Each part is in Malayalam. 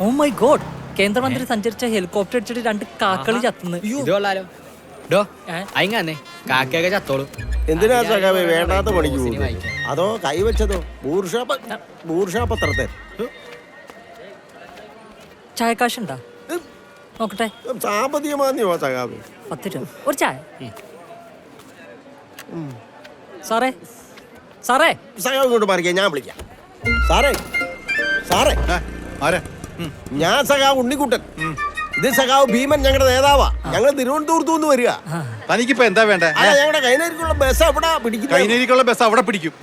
ഓ മൈ ഗോഡ് കേന്ദ്രമന്ത്രി സഞ്ചരിച്ച ഹെലികോപ്റ്റർ അടിച്ചിട്ട് രണ്ട് കാക്കളി ചത്തുന്നു. ഇത് ഡോ? അയിങ്ങന്നെ. കാക്കയൊക്കെ ചത്തോളൂ. എന്തിനാ സഖാവേ വേണ്ടാത്ത പണിക്ക് വായിക്കാൻ. അതോ കൈവച്ചതോ ബൂർഷാപ ബൂർഷാപത്രത്തെ ചായക്കാശുണ്ടാ? നോക്കട്ടെ. സാമ്പത്തിക മാന്യമാ സഖാവേ പത്ത് രൂപ. ഒരു ചായ. സാറേ. സാറേ. സഖാവ് ഇങ്ങോട്ട് പറിക്കാം ഞാൻ വിളിക്കാം. സാറേ സാറേ. ആരെ? ഞാൻ സഖാവ് ഉണ്ണിക്കുട്ടൻ. ഇത് സഖാവ് ഭീമൻ ഞങ്ങളുടെ നേതാവാ. ഞങ്ങൾ തിരുവനന്തപുരത്തു നിന്ന് വരിക. തനിക്കിപ്പോ എന്താ വേണ്ടേ? അല്ല ഞങ്ങളുടെ കൈനേരിക്കുള്ള ബസ് അവിടെ പിടിക്കും കൈനേരിക്കുള്ള ബസ് അവിടെ പിടിക്കും.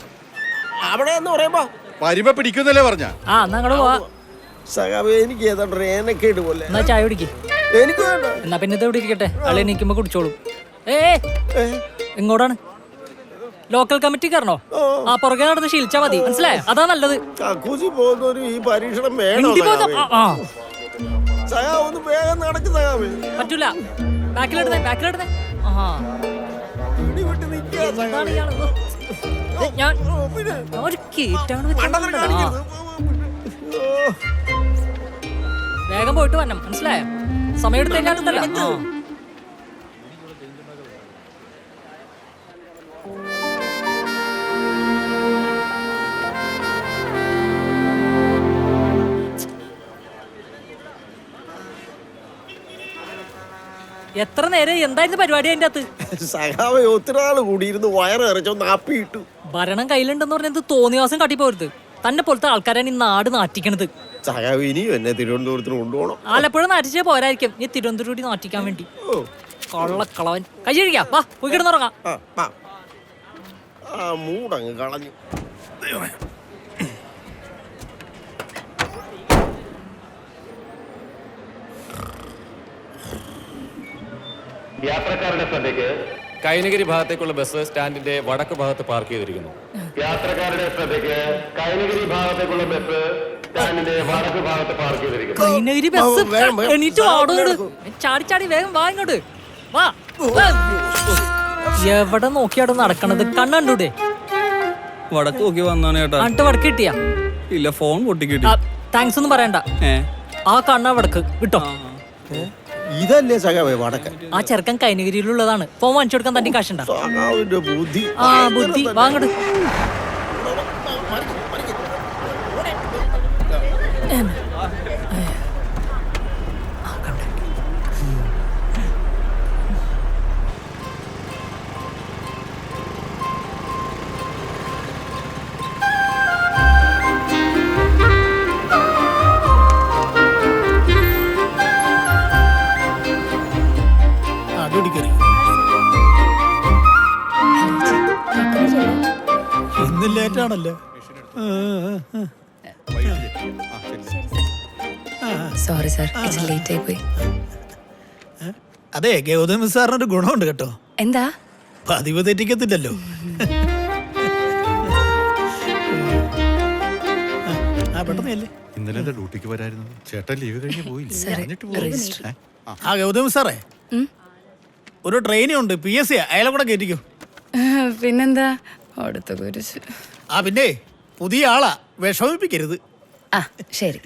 അവിടെ എന്ന് പറയുമ്പോ വരുമ്പോ പിടിക്കുന്നല്ലേ പറഞ്ഞ? ആ ഞങ്ങൾ പോവാ. സഖാവ് എനിക്ക് ഏതാണ്ട് ട്രെയിനൊക്കെ പോലെ. എന്നാ ചായ പിടിക്ക് എനിക്ക് വേണ്ട. എന്നാ പിന്നെ ഇത് ഇവിടെ ഇരിക്കട്ടെ? അളി നിൽക്കുമ്പോ കുടിച്ചോളും. ഏ ഏ, ഇങ്ങോട്ടാണ് ലോക്കൽ കമ്മിറ്റിക്കാരനോ ആ പുറകെ നടന്ന് ശീലിച്ചാ മതി. മനസ്സിലായോ? അതാ നല്ലത്. കക്കൂസി ഈ പരീക്ഷണം വേണം ആ, ആ, സഖാവ് ഒന്ന് വേഗം നടക്ക് പറ്റൂല. ബാക്കിലെടുത്തേ ബാക്കിലെടുത്തേ ആ ഇടി വിട്ട് നിൽക്കുക എന്താണ് സഖാവേ ഇയാൾ ഏ, ഞാൻ ഓ, പിന്നെ. ഞാൻ ഒരു കേറ്റാണ് മണ്ടത്തരം വെച്ചോണ്ടിരുന്നത്. ആ, കാണിക്കരുത്. ഓ, വേഗം പോയിട്ട് വരണം. മനസ്സിലായോ? സമയം എടുത്ത് എത്ര നേരം എന്തായിരുന്നു പരിപാടി അതിന്റെ അകത്ത്? സഹാവ് ഒത്തിരി നാൾ കൂടിയിരുന്ന് വയറ് നാപ്പി ഇട്ടു. ഭരണം കയ്യിലുണ്ടെന്ന് പറഞ്ഞത് തോന്നിവാസം കാട്ടിപ്പോരുത്. തന്നെ പോലത്തെ ആൾക്കാരാണ് ഈ നാട് നാറ്റിക്കണത്. സഖാവ് ഇനിയും എന്നെ തിരുവനന്തപുരത്തിന് കൊണ്ടുപോകണം. ആലപ്പുഴ നാറ്റിച്ചേ പോരായിരിക്കും. ഈ തിരുവനന്തപുരം കൂടി നാറ്റിക്കാൻ വേണ്ടി. കള്ളക്കളവൻ. കൈയഴിക്കാം വാ പോയി കിടന്നുറങ്ങാം. മൂടങ്ങ് കളഞ്ഞു. യാത്രക്കാരുടെ ശ്രദ്ധയ്ക്ക് കൈനഗിരി ഭാഗത്തേക്കുള്ള ബസ് സ്റ്റാൻഡിന്റെ വടക്ക് ഭാഗത്ത് പാർക്ക് ചെയ്തിരിക്കുന്നു. യാത്രക്കാരുടെ ശ്രദ്ധയ്ക്ക് കൈനഗിരി ഭാഗത്തേക്കുള്ള ബസ് സ്റ്റാൻഡിന്റെ വടക്ക് ഭാഗത്ത് പാർക്ക് ചെയ്തിരിക്കുന്നു. കൈനഗിരി ബസ്. എണീറ്റ് വാടോട് ചാടി ചാടി വേഗം വാ ഇങ്ങോട്ട്. വാ. വാ. എവിടെ നോക്കിയാടോ നടക്കണത്? കണ്ണണ്ടൂടെ വടക്ക് നോക്കി വന്നാണ് ചേട്ടാ അണ്ട് വടക്ക് കിട്ടിയാ? ഇല്ല ഫോൺ പൊട്ടിക്കിട്ടി. താങ്ക്സ് ഒന്നും പറയണ്ട. ഏ? ആ കണ്ണാ വടക്ക്. വിട്ടോ. ഇതല്ലേ സഖാവേ വടക്കൻ? ആ ചെറുക്കൻ കൈനഗിരിയിലുള്ളതാണ്. ഫോൺ വാങ്ങിച്ചു കൊടുക്കാൻ തന്നെ കാശുണ്ട? സഖാവിന്റെ ബുദ്ധി. ആ ബുദ്ധി. വാങ്ങട് സോറി സാർ ലേറ്റ് ആയി പോയി അതെ ഗൗതമി സാറിനൊരു ഗുണമുണ്ട് കേട്ടോ. എന്താ? പതിവ് തെറ്റിക്കത്തില്ലല്ലോ. ഇന്നലെ ഡ്യൂട്ടിക്ക് വരായിരുന്നു? ചേട്ടൻ ലീവ് കഴിഞ്ഞ് പോയില്ലേ. ആ, ഗൗതമി സാറേ. ഒരു ട്രെയിനും ഉണ്ട് പി എസ് സി അയാളെ കൂടെ കയറ്റിക്കോ. പിന്നെന്താ? അടുത്ത കുരിശ് ആ പിന്നെ പുതിയ ആളാ. വിഷമിപ്പിക്കരുത്. ആ ശരി.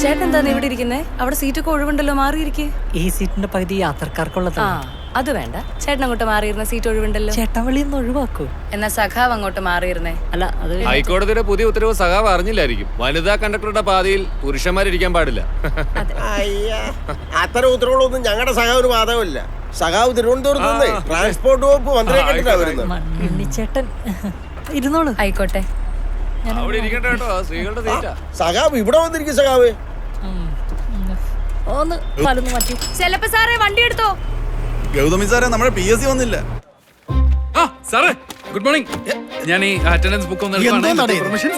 ചേട്ടൻ എന്താ ഇവിടെ ഇരിക്കുന്നേ? അവിടെ സീറ്റൊക്കെ ഒഴിവുണ്ടല്ലോ മാറിയിരിക്കേ. ഈ സീറ്റിന്റെ പകുതി യാത്രക്കാർക്കുള്ളതാ അത് വേണ്ട. ചേട്ടൻ അങ്ങോട്ട് മാറിയിരുന്ന സീറ്റ് ഒഴിവുണ്ടല്ലോ. ചേട്ടൻ വെളിയിൽ ഒഴിവാക്കൂ. എന്നാ സഖാവ് അങ്ങോട്ട് മാറിയിരുന്നേ. അല്ല അത് ഹൈക്കോടതിയുടെ പുതിയ ഉത്തരവ് സഖാവ് അറിഞ്ഞില്ലായിരിക്കും. വനിതാ കണ്ടക്ടറുടെ പാതയിൽ പുരുഷന്മാരിരിക്കാൻ പാടില്ല. അയ്യ അത്തരം ഉത്തരവുകളൊന്നും ഞങ്ങളുടെ സഖാവിന് ബാധകമില്ല സഖാവ് തിരുവനന്തപുരത്ത് ട്രാൻസ്പോർട്ട് വകുപ്പ് മന്ത്രിയെ കണ്ടിട്ടാ വരുന്നത്. ചേട്ടൻ ഇരുന്നോളൂ. ആയിക്കോട്ടെ. സഖാവ് ഇവിടെ വന്നിരിക്കും സഖാവ്. ഒന്ന് മാറ്റി. ചെലപ്പോ സാറേ വണ്ടി എടുത്തോ? ഗൗതമി സാറേ നമ്മുടെ പി എസ് സി വന്നില്ല. ആ സാറേ ഗുഡ് മോർണിംഗ് ഞാൻ ഈ അറ്റൻഡൻസ് ബുക്ക് ഒന്ന്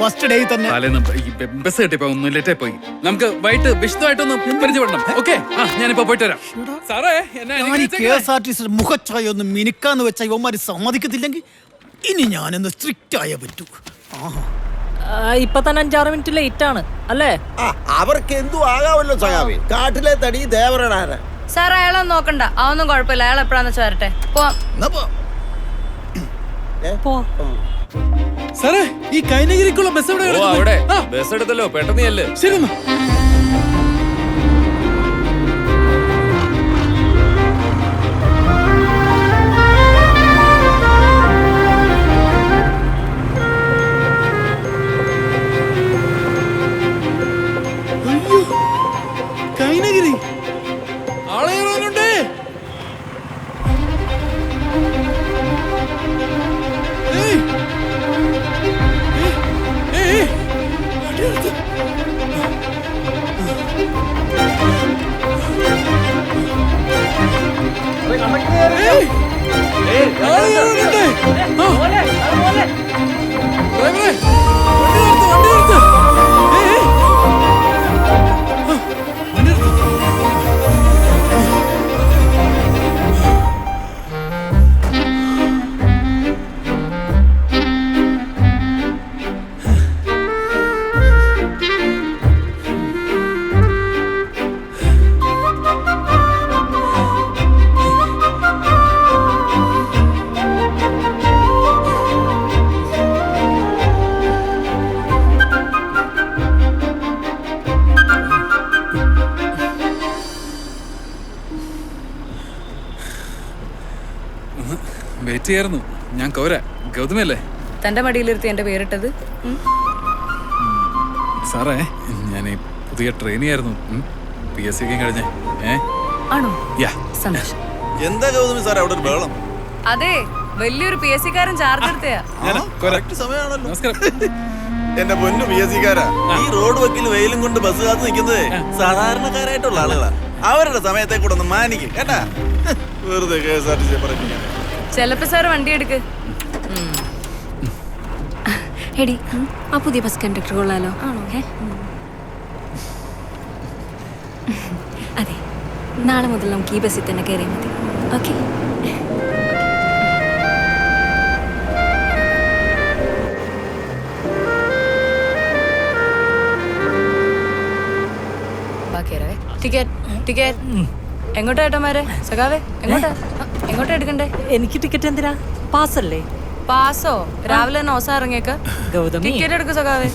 ഫസ്റ്റ് ഡേ തന്നെ. ബസ് കിട്ടിയപ്പോ ഒന്ന് ലേറ്റായി പോയി. നമുക്ക് വൈകിട്ട് വിശദമായിട്ടൊന്ന് പരിചയപ്പെടണം. ഓക്കെ ആ ഞാനിപ്പോ പോയിട്ട് വരാം. സാറേ എന്നെ മുഖച്ചായ ഒന്ന് മിനുക്കാന്ന് വെച്ച ഇവന്മാര് സമ്മതിക്കത്തില്ലെങ്കിൽ ഇനി ഞാനൊന്ന് സ്ട്രിക്റ്റ് ആയ പറ്റൂ. ആ, ഇപ്പൊ തന്നെ അഞ്ചാറ് മിനിറ്റ് ലേറ്റ് ആണ് അല്ലേ? അവർക്ക് എന്തു ആകാമല്ലോ സഹാവി കാട്ടിലെ തടി ദേവരടാന സാർ അയാളൊന്നും നോക്കണ്ട. അതൊന്നും കുഴപ്പമില്ല. അയാൾ എപ്പോഴാന്ന് വെച്ചാൽ വരട്ടെ. പോവാം സാറേ ഈ കൈനഗിരിക്കുള്ള ബസ് എവിടെ? അവിടെ. ബസ് എടുത്തല്ലോ. പെട്ടെന്ന് ചെല്ല്. ശരി Hey! Hey! Hey! വെയിറ്റ് ചെയ്യായിരുന്നു. ഞാൻ കൗര ഗൗതമല്ലേ തന്റെ മടിയിലിരുത്തി എന്റെ പേരിട്ടത്? സാറേ ഞാൻ പുതിയ ട്രെയിനി ആയിരുന്നു. പി എസ് സിക്കും കഴിഞ്ഞേ. ഏ? ആണോ? യാ. സന്തോഷം. എന്താ ഗൗതമി സാറേ അവിടെ ഒരു ബഹളം? അതെ വലിയൊരു പി എസ് സിക്കാരൻ ചാർജ് എടുത്തയാ. കറക്റ്റ് സമയമാണല്ലോ. നമസ്കാരം. എന്റെ പൊന്നു പി എസ് സിക്കാരാ ഈ റോഡ് വക്കിൽ വെയിലും കൊണ്ട് ബസ് കാത്ത് നിൽക്കുന്നത് സാധാരണക്കാരായിട്ടുള്ള ആളുകളാ. അവരുടെ സമയത്തെ കൂടെ ഒന്ന് മാനിക്കും കേട്ടാ? വെറുതെ K S R T C പറഞ്ഞു ചെലപ്പോ സാർ വണ്ടി എടുക്ക്. എടി ആ പുതിയ ബസ് കണ്ടക്ടർ കൊള്ളാലോ. ആണോ? അതെ നാളെ മുതൽ നമുക്ക് ഈ ബസ്സിൽ തന്നെ കയറിയാൽ മതി. ഓക്കെ. ടിക്കറ്റ് ടിക്കറ്റ് എങ്ങോട്ടാ ഏട്ടന്മാരെ? സഖാവേ എങ്ങോട്ടാ? ആ, എങ്ങോട്ടാ എടുക്കണ്ടേ? എനിക്ക് ടിക്കറ്റ് എന്തിനാ? പാസ്സല്ലേ പാസോ രാവിലെ തന്നെ ഓസ ഇറങ്ങിയേക്ക. ഗൗതമി. ടിക്കറ്റ് എടുക്കും സഖാവേ.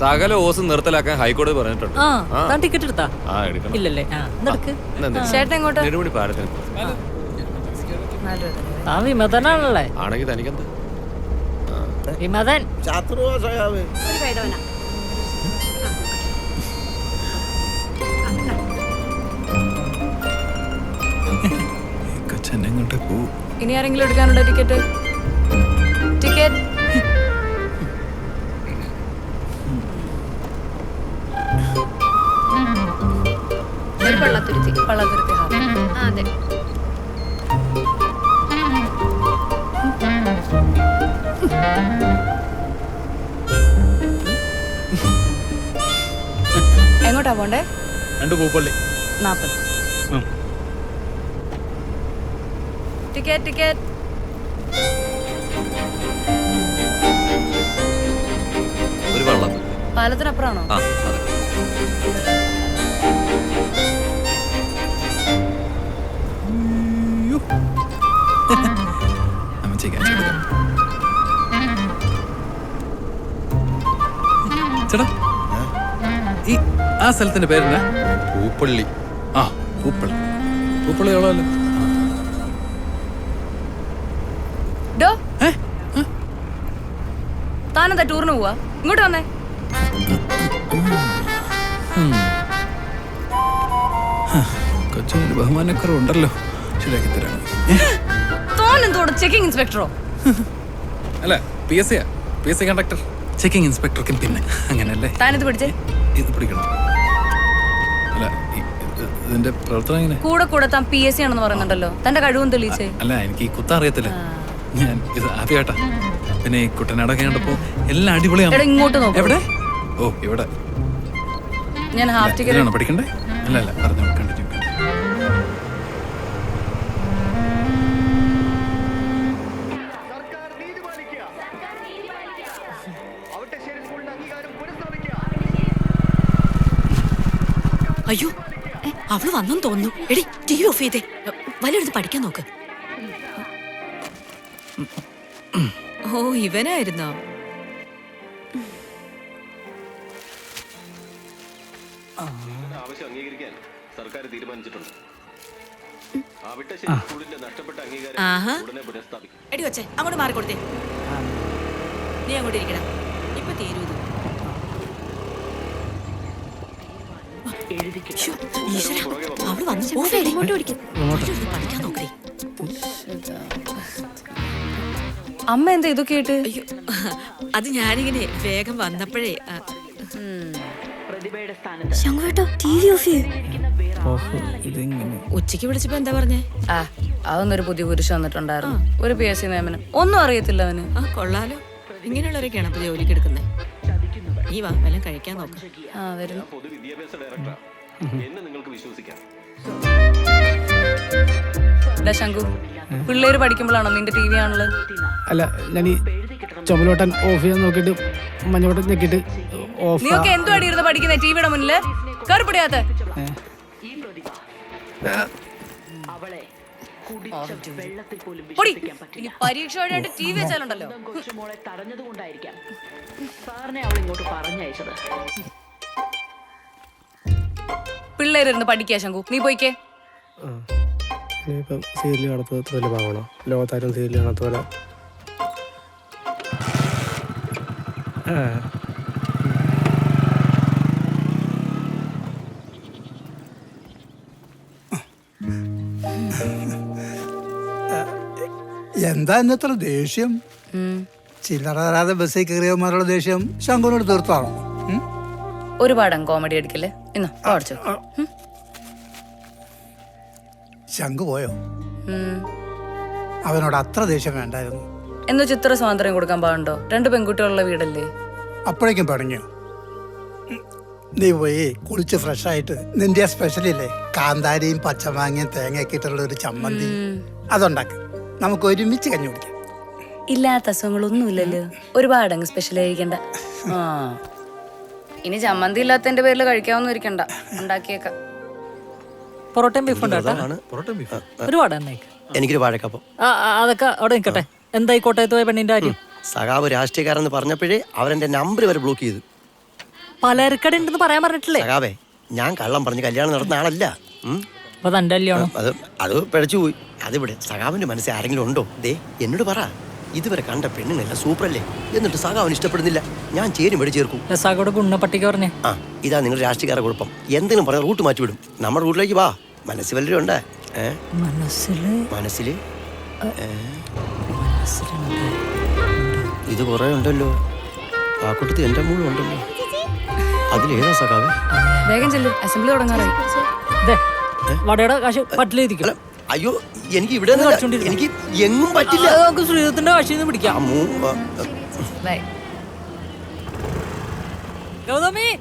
സകല ഓസ് നിർത്തലാക്കാൻ ഹൈക്കോടതി പറഞ്ഞിട്ടുണ്ട്. ആ താൻ ടിക്കറ്റ് എടുത്താ? ഇല്ലല്ലേ? ആ എന്ത്? ചേട്ടൻ എങ്ങോട്ട്? നെടുമുടി പാലത്തിന്. താൻ വിമതനാണല്ലേ? ആണെങ്കിൽ തനിക്കെന്ത്? വിമതൻ. ശത്രുവോ സഖാവേ. ഇനി ആരെങ്കിലും എടുക്കാനുണ്ടോ ടിക്കറ്റ്? ടിക്കറ്റ്? പള്ളത്തുരുത്തി പള്ളത്തുരുത്തി അതെ. എങ്ങോട്ടാ പോണ്ടേ? രണ്ട് പൂപ്പള്ളി. നാപ്പത്. ടിക്കറ്റ് ടിക്കറ്റ് ഒരു വെള്ളം പാലത്തിനപ്പുറമാണോ? ആ അതെ. ചേട്ടാ ഈ ആ സ്ഥലത്തിന്റെ പേരെന്നാ? പൂപ്പള്ളി. ആ പൂപ്പള്ളി. പൂപ്പള്ളി ഉള്ളതല്ലോ ഡോ ഏ? താനെന്താ ടൂറിന് പോവാ? ഇങ്ങോട്ട് വന്നേ. കൊച്ചിനൊരു ബഹുമാനക്കുറവുണ്ടല്ലോ ശരിയാക്കി തരാം. തോന്നെന്തോടെ ചെക്കിംഗ് ഇൻസ്പെക്ടറോ അല്ല പി എസ് സിയാ P S C conductor checking ഇൻസ്പെക്ടർക്കും പിന്നെ. അങ്ങനെയല്ലേ താനിത് പിടിച്ചേ ഇത് പിടിക്കണം അല്ല ഇതിന്റെ പ്രവർത്തനം എങ്ങനെ? കൂടെ കൂടെ താൻ പി എസ് സി ആണെന്ന് പറയുന്നുണ്ടല്ലോ. തന്റെ കഴിവും തെളിയിച്ചേ? അല്ല എനിക്ക് ഈ കുത്ത അറിയത്തില്ല. ഞാൻ ഇത് ആദ്യമായിട്ടാ. പിന്നെ കുട്ടനാടൊക്കെ കണ്ടപ്പോ എല്ലാം അടിപൊളിയാണ്. എടാ ഇങ്ങോട്ട് നോക്ക്. എവിടെ? ഓ ഇവിടെ. ഞാൻ ഹാഫ് ടിക്കറ്റ് ഇതിലാണോ പഠിക്കണ്ടേ? അല്ല അല്ല പറഞ്ഞു കണ്ടിന്യൂ അയ്യോ ഏ, അവൾ വന്നെന്ന് തോന്നുന്നു. എടി ടി വി ഓഫ് ചെയ്തേ. വല്ലയിടത്ത് പഠിക്കാൻ നോക്ക്. ഓ ഇവനായിരുന്നോ? ആവശ്യം അംഗീകരിക്കാൻ സർക്കാർ തീരുമാനിച്ചിട്ടുണ്ട്. സ്കൂളിന്റെ നഷ്ടപ്പെട്ട അംഗീകാരം ഉടനെ പുനഃസ്ഥാപിക്കും. എടി വച്ചേ അങ്ങോട്ട് മാറിക്കൊടുത്തേ നീ അങ്ങോട്ട് ഇരിക്കണം. ഇപ്പൊ തീരൂ ഇത്. ശ്ശോ, അവൾ വന്നു ഇങ്ങോട്ട് പഠിക്കും പഠിക്കാൻ നോക്കേ. അമ്മ എന്താ ഇതൊക്കെ ആയിട്ട്? അയ്യോ അത് ഞാനിങ്ങനെ വേഗം വന്നപ്പോഴേ ആ, ശങ്കുവേട്ടോ ടി വി ഓഫ് ചെയ്യ്. ഉച്ചയ്ക്ക് വിളിച്ചപ്പോ എന്താ പറഞ്ഞേ? ആ അതൊന്നൊരു പുതിയ പുരുഷൻ വന്നിട്ടുണ്ടായിരുന്നു. ഒരു പി എസ് സി നിയമനം ഒന്നും അറിയത്തില്ല അവന്. ആ കൊള്ളാലോ. ഇങ്ങനെയുള്ളവരൊക്കെയാണ് അപ്പൊ ജോലിക്ക് എടുക്കുന്നത് ഈ വാ വല്ലതും കഴിക്കാൻ നോക്കാം. ആ വരുന്നു. പൊതുവിദ്യാഭ്യാസ ഡയറക്ടറാണ് എന്നെ നിങ്ങൾക്ക് വിശ്വസിക്കാം. ഡാ ശങ്കു പിള്ളേര് പഠിക്കുമ്പോഴാണോ നിന്റെ ടി വി ആണുള്ളത് അല്ല ഞാൻ ഈ ചുമലോട്ടൻ ഓഫ് ചെയ്യാൻ നോക്കിയിട്ട് മഞ്ഞോട്ടൻ ഞെക്കിട്ട് ഓഫ് നീ ഒക്കെ എന്തോ അടിയിരുന്ന് പഠിക്കുന്നേ ടിവിയുടെ മുന്നിൽ? കയറിപ്പിടിയാത്ത പരീക്ഷ വഴിയായിട്ട് ടി വി വെച്ചാലുണ്ടല്ലോ. പിള്ളേരിരുന്ന് പഠിക്കാ ശങ്കു നീ പോയിക്കേ. ഇനിയിപ്പം സീരിയൽ കാണാത്ത പോലെ പാവണോ ലോകത്താരും സീരിയൽ കാണാത്ത പോലെ. എന്താ എന്നത്ര ദേഷ്യം? ചില്ലറ തരാതെ ബസ്സിൽ കയറിയവന്മാരുടെ ദേഷ്യം ശങ്കുനോട് തീർത്താണോ? ഒരുപാട് കോമഡി അടിക്കല്ലേ? ഇന്നോ പഠിച്ചു ശങ്കു പോയോ അവനോട് അത്ര ദേഷ്യം വേണ്ടായിരുന്നു. എന്ന് ചിത്ര സ്വാതന്ത്ര്യം കൊടുക്കാൻ പാടുണ്ടോ? രണ്ട് പെൺകുട്ടികളുള്ള വീടല്ലേ? അപ്പോഴേക്കും പറഞ്ഞു നീ പോയി കുളിച്ച് ഫ്രഷ് ആയിട്ട് നിന്റെ സ്പെഷ്യലില്ലേ കാന്താരിയും പച്ചമാങ്ങയും തേങ്ങയൊക്കെ ഇട്ടുള്ള ഒരു ചമ്മന്തി. അതുണ്ടാക്ക. നമുക്ക് ഒരുമിച്ച് കഞ്ഞി കുടിക്കാം. ഇല്ലാത്ത അസുഖങ്ങളൊന്നും ഇല്ലല്ലോ ഒരുപാട് അങ്ങ് സ്പെഷ്യൽ ആയിരിക്കണ്ട. ഇനി ചമ്മന്തി ഇല്ലാത്തതിന്റെ പേരിൽ കഴിക്കാവുന്ന ഇരിക്കണ്ട. ഉണ്ടാക്കിയേക്കാം. പൊറോട്ടയും ബീഫ് ഉണ്ട് കേട്ടോ ഒരുപാട് എന്നേക്ക് എനിക്കൊരു വാഴക്കപ്പം. അതൊക്കെ അവിടെ നിൽക്കട്ടെ. എന്തായി കോട്ടയത്ത് പോയ പെണ്ണിന്റെ കാര്യം? സഖാവ് രാഷ്ട്രീയക്കാരെന്ന് പറഞ്ഞപ്പോഴേ അവരെന്റെ നമ്പർ വരെ ബ്ലോക്ക് ചെയ്തു. പലചരക്കട ഉണ്ടെന്ന് പറയാൻ പറഞ്ഞിട്ടില്ലേ? സഖാവേ ഞാൻ കള്ളം പറഞ്ഞ് കല്യാണം നടന്ന ആളല്ല. അത് അത് പിഴച്ചു പോയി. അതിവിടെ സഖാവിന്റെ മനസ്സിൽ ആരെങ്കിലും ഉണ്ടോ? ദേ എന്നോട് പറ. ഇതുവരെ കണ്ട പെണ്ണുങ്ങളെല്ലാം സൂപ്പറല്ലേ എന്നിട്ട് സഖാവിന് ഇഷ്ടപ്പെടുന്നില്ല. ഞാൻ ചേരും ഇവിടെ ചേർക്കും. ഗുണ ഗുണപ്പട്ടിക്ക് പറഞ്ഞേ. ആ ഇതാ നിങ്ങൾ രാഷ്ട്രീയക്കാരെ കുഴപ്പം. എന്തെങ്കിലും പറഞ്ഞ റൂട്ട് മാറ്റി വിടും. നമ്മുടെ റൂട്ടിലേക്ക് വാ. മനസ്സിൽ വല്ലരും ഉണ്ട്? മനസ്സിൽ? ഇത് കുറെ ഉണ്ടല്ലോ. ആ കൂട്ടത്തിൽ എന്റെ മൂളും ഉണ്ടല്ലോ. അതിലേതാ സഖാവ്? വേഗം ചെല്ലു. അസംബ്ലി തുടങ്ങാറായി. വടയുടെ കാശ് പട്ടിലെഴുതിക്കും അയ്യോ എനിക്ക് ഇവിടെ. എനിക്ക് എങ്ങും പറ്റില്ല. നമുക്ക് ശ്രീധത്തിന്റെ കാശിൽ നിന്ന് പിടിക്കാം അമ്മൂ, ആ, ആ, ബൈ ഗൗതമി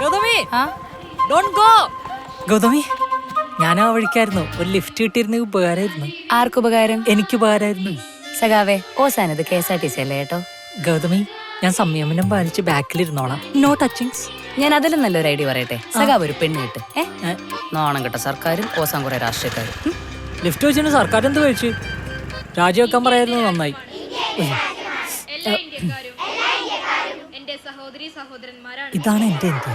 ഗൗതമി ആ? ഗോ ഗൗതമി ഞാൻ ആ വഴിക്കായിരുന്നു. ഒരു ലിഫ്റ്റ് കിട്ടിയിരുന്നെങ്കിൽ ഉപകാരമായിരുന്നു. ആർക്കുപകാരം എനിക്ക് ഉപകാരമായിരുന്നു. സഖാവേ ഓസാനത് K S R T C അല്ലേ കേട്ടോ? ഗൗതമി ഞാൻ സംയമനം പാലിച്ച് ബാക്കിലിരുന്നോളാം. നോ ടച്ചിങ്സ് ഞാൻ അതിലും നല്ലൊരു ഐഡിയ പറയട്ടെ. സഖാവ് ഒരു പെണ്ണ് കിട്ട്. ഏ? നോണം കിട്ട സർക്കാരും ഓസാൻ കുറെ രാഷ്ട്രീയക്കാരും. ഉം. ലിഫ്റ്റ് വെച്ചിട്ട് സർക്കാർ എന്ത് കഴിച്ചു? രാജിവെക്കാൻ പറയായിരുന്നു നന്നായി. ഇതാണ് എന്റെ ഇന്ത്യ.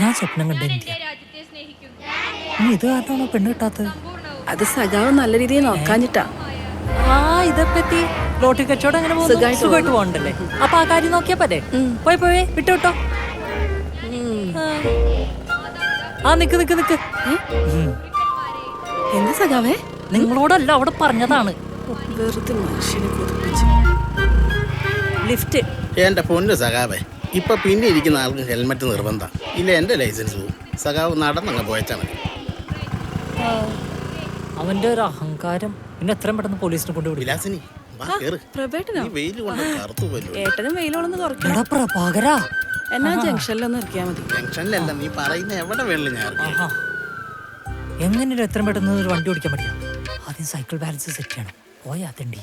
ഞാൻ സ്വപ്നം കണ്ട ഇന്ത്യ. സ്നേഹിക്കുന്നു. നീ ഇത് കാരണമാണോ പെണ്ണ് കിട്ടാത്തത്? അത് സജാവ് നല്ല രീതിയിൽ നോക്കാഞ്ഞിട്ടാ. ആ ഇതെപ്പറ്റി ലോട്ടി കച്ചവടം അങ്ങനെ പോകുന്നു. സുഖമായിട്ട് പോകണ്ടല്ലേ? അപ്പൊ ആ കാര്യം നോക്കിയാ പോരെ? പോയി പോയി വിട്ടു വിട്ടോ. ആ. നിക്ക് നിക്ക് നിക്ക്. എന്താ സഖാവേ? നിങ്ങളോടല്ല അവിടെ പറഞ്ഞതാണ്. വെറുതെ മനുഷ്യനെ കൊതിപ്പിച്ചു. ലിഫ്റ്റ് എന്റെ പൊന്നു സഖാവേ ഇപ്പൊ പിന്നെ ഇരിക്കുന്ന ആൾക്ക് ഹെൽമെറ്റ് നിർബന്ധം. ഇല്ല എന്റെ ലൈസൻസ് പോകും സഖാവ് നടന്നങ്ങ് പോയച്ചാ മതി. അവന്റെ ഒരു അഹങ്കാരം. പിന്നെ എത്രയും പെട്ടെന്ന് പോലീസിനെ കൊണ്ടുവിടില്ല വിലാസിനി വാ കേറ്. പ്രഭേട്ടനോ? ഈ വെയിൽ കൊണ്ട് കറുത്തു പോലും ഏട്ടനും വെയിലോളൊന്ന് കുറയ്ക്കണം എടാ പ്രഭാകരാ. എന്നാ ജംഗ്ഷനിലൊന്ന് ഇറക്കിയാ മതി. ജംഗ്ഷനിലല്ല നീ പറയുന്ന എവിടെ വെള്ളം ഞാൻ ഇറങ്ങി. ആഹാ. എങ്ങനെയൊരു എത്രയും പെട്ടെന്ന് വണ്ടി ഓടിക്കാൻ പറ്റില്ല ആദ്യം സൈക്കിൾ ബാലൻസ് സെറ്റ് ചെയ്യണം. പോയാ തണ്ടി.